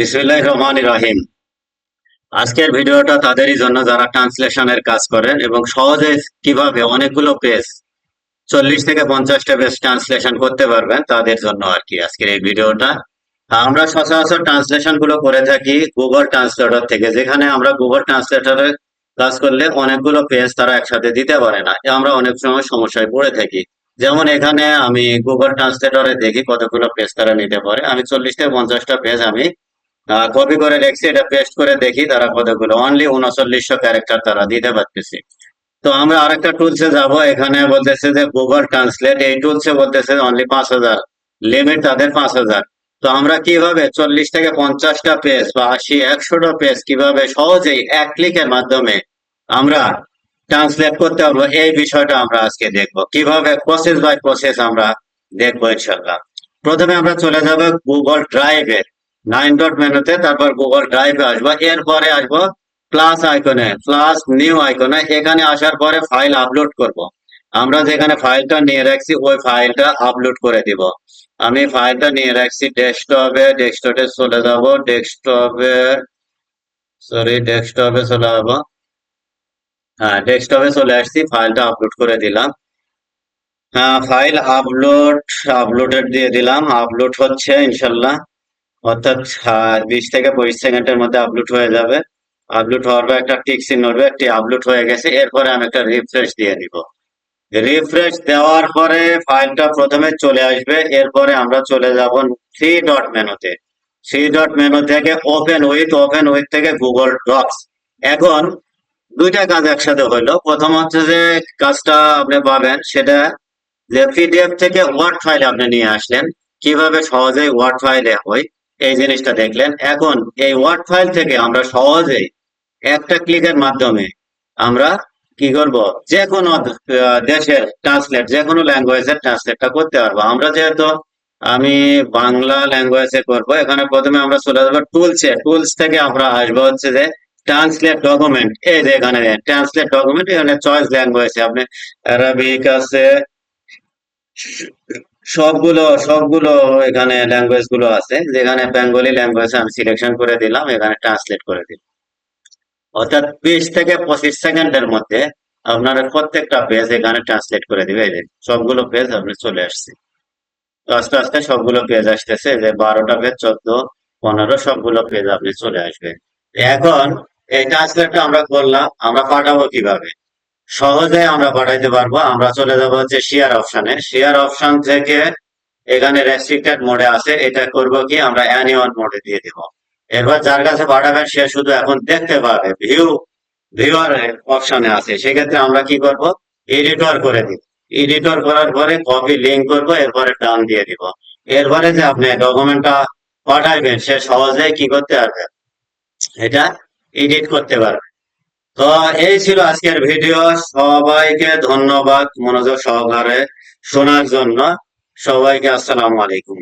বিসমিল্লাহ রহমান রহিম। আজকের ভিডিওটা তাদেরই জন্য যারা ট্রান্সলেশনের কাজ করেন এবং সহজে কীভাবে অনেকগুলো পেজ চল্লিশ থেকে পঞ্চাশটা পেজ ট্রান্সলেশন করতে পারবেন, তাদের জন্য আর কি আজকের এই ভিডিওটা। আমরা সচরাচর ট্রান্সলেশনগুলো করে থাকি গুগল ট্রান্সলেটর থেকে, যেখানে আমরা গুগল ট্রান্সলেটরে কাজ করলে অনেকগুলো পেজ তারা একসাথে দিতে পারে না। আমরা অনেক সময় সমস্যায় পড়ে থাকি। যেমন এখানে আমি গুগল ট্রান্সলেটরে দেখি কতগুলো পেজ তারা নিতে পারে। আমি চল্লিশ থেকে পঞ্চাশটা পেজ আমি কপি করে রেখেছি এটা পেস্ট করে দেখি তারা কতগুলো। অনলি উনচল্লিশশো ক্যারেক্টার তারা দিতে পারতেছি। তো আমরা আরেকটা টুলসে যাব, এখানে বলতেছে যে গুগল ট্রান্সলেট এই টুলসে বলতেছে অনলি পাঁচ হাজার লিমিট তাদের পাঁচ হাজার। তো আমরা কীভাবে চল্লিশ থেকে পঞ্চাশটা পেজ বা আশি, একশোটা পেজ কীভাবে সহজেই এক ক্লিকের মাধ্যমে আমরা ট্রান্সলেট করতে পারব, এই বিষয়টা আমরা আজকে দেখব। কীভাবে প্রসেস বাই প্রসেস আমরা দেখব ইনশাল্লাহ প্রথমে আমরা চলে যাব গুগল ড্রাইভে নাইন ডট মেনুতে তারপর গুগল ড্রাইভে আসব, এরপরে আসব প্লাস আইকনে প্লাস নিউ আইকনে এখানে আসার পরে ফাইল আপলোড করব। আমরা যেখানে ফাইলটা নিয়ে রাখছি, ওই ফাইলটা আপলোড করে দিব। আমি ফাইলটা নিয়ে রাখছি ডেস্কটপে ডেস্কটপে চলে যাব ডেস্কটপে সরি ডেস্কটপে চলে যাব। হ্যাঁ ডেস্কটপে চলে আসছি ফাইলটা আপলোড করে দিলাম। হ্যাঁ ফাইল আপলোড আপলোডেড দিয়ে দিলাম। আপলোড হচ্ছে, ইনশাল্লাহ। অর্থাৎ বিশ থেকে পঁচিশ সেকেন্ডের মধ্যে আপলোড হয়ে যাবে। আপলোড হওয়ার পর একটা টিক উঠবে, একটি আপলোড হয়ে গেছে। এরপরে আমি একটা রিফ্রেশ দিয়ে দিব। রিফ্রেশ দেওয়ার পরে ফাইলটা প্রথমে চলে আসবে। এরপরে আমরা চলে যাব থ্রি ডট মেনুতে থ্রি ডট মেনু থেকে ওপেন উইথ ওপেন উইথ থেকে গুগল ডক্স এখন দুইটা কাজ একসাথে হইল প্রথম হচ্ছে যে কাজটা আপনি পাবেন, সেটা যে পিডিএফ থেকে ওয়ার্ড ফাইল আপনি নিয়ে আসলেন। কীভাবে সহজেই ওয়ার্ড ফাইলে হয় এই জিনিসটা দেখলেন। এখন এই ওয়ার্ড ফাইল থেকে আমরা সহজেই একটা ক্লিকের মাধ্যমে আমরা কি করব? যে কোনো দেশের ট্রান্সলেট যে কোনো ল্যাঙ্গুয়েজের ট্রান্সলেটটা করতে পারব। আমরা যেহেতু আমি বাংলা ল্যাঙ্গুয়েজে করব, এখানে প্রথমে আমরা চলে যাব টুলসে টুলস থেকে আমরা আসব হচ্ছে যে ট্রান্সলেট ডকুমেন্ট এই যে এখানে ট্রান্সলেট ডকুমেন্ট এখানে চয়েস ল্যাঙ্গুয়েজ আপনি অ্যারাবিক আছে সবগুলো সবগুলো এখানে ল্যাঙ্গুয়েজগুলো আছে। যেখানে বেঙ্গলি ল্যাঙ্গুয়েজ আমি সিলেকশন করে দিলাম, এখানে ট্রান্সলেট করে দিলাম। অর্থাৎ বিশ থেকে পঁচিশ সেকেন্ডের মধ্যে আপনারা প্রত্যেকটা পেজ এখানে ট্রান্সলেট করে দিবে। এই সবগুলো পেজ আপনি চলে আসছে। আস্তে আস্তে সবগুলো পেজ আসতেছে। যে বারোটা পেজ চোদ্দ, পনেরো, সবগুলো পেজ আপনি চলে আসবে। এখন এই ট্রান্সলেটটা আমরা করলাম, আমরা পাঠাবো কীভাবে? সহজে আমরা পাঠাইতে পারব। আমরা চলে যাব হচ্ছে শেয়ার অপশনে শেয়ার অপশন থেকে এখানে রেস্ট্রিক্টেড মোডে আছে। এটা করব কি? আমরা অ্যানিওয়ান মোডে দিয়ে দিব। এরপর যার কাছে পাঠাবেন, সে শুধু এখন দেখতে পাবে। ভিউ ভিউয়ার অপশনে আছে। সেক্ষেত্রে আমরা কি করব? এডিটর করে দিব। এডিটর করার পরে কপি লিঙ্ক করব, এরপরে ডান দিয়ে দিব। এরপরে যে আপনি ডকুমেন্টটা পাঠাইবেন, সে সহজেই কি করতে পারবে? এটা এডিট করতে পারবে। তো এই ছিল আজকের ভিডিও। সবাইকে ধন্যবাদ মনোযোগ সহকারে শোনার জন্য। সবাইকে আসসালামু আলাইকুম।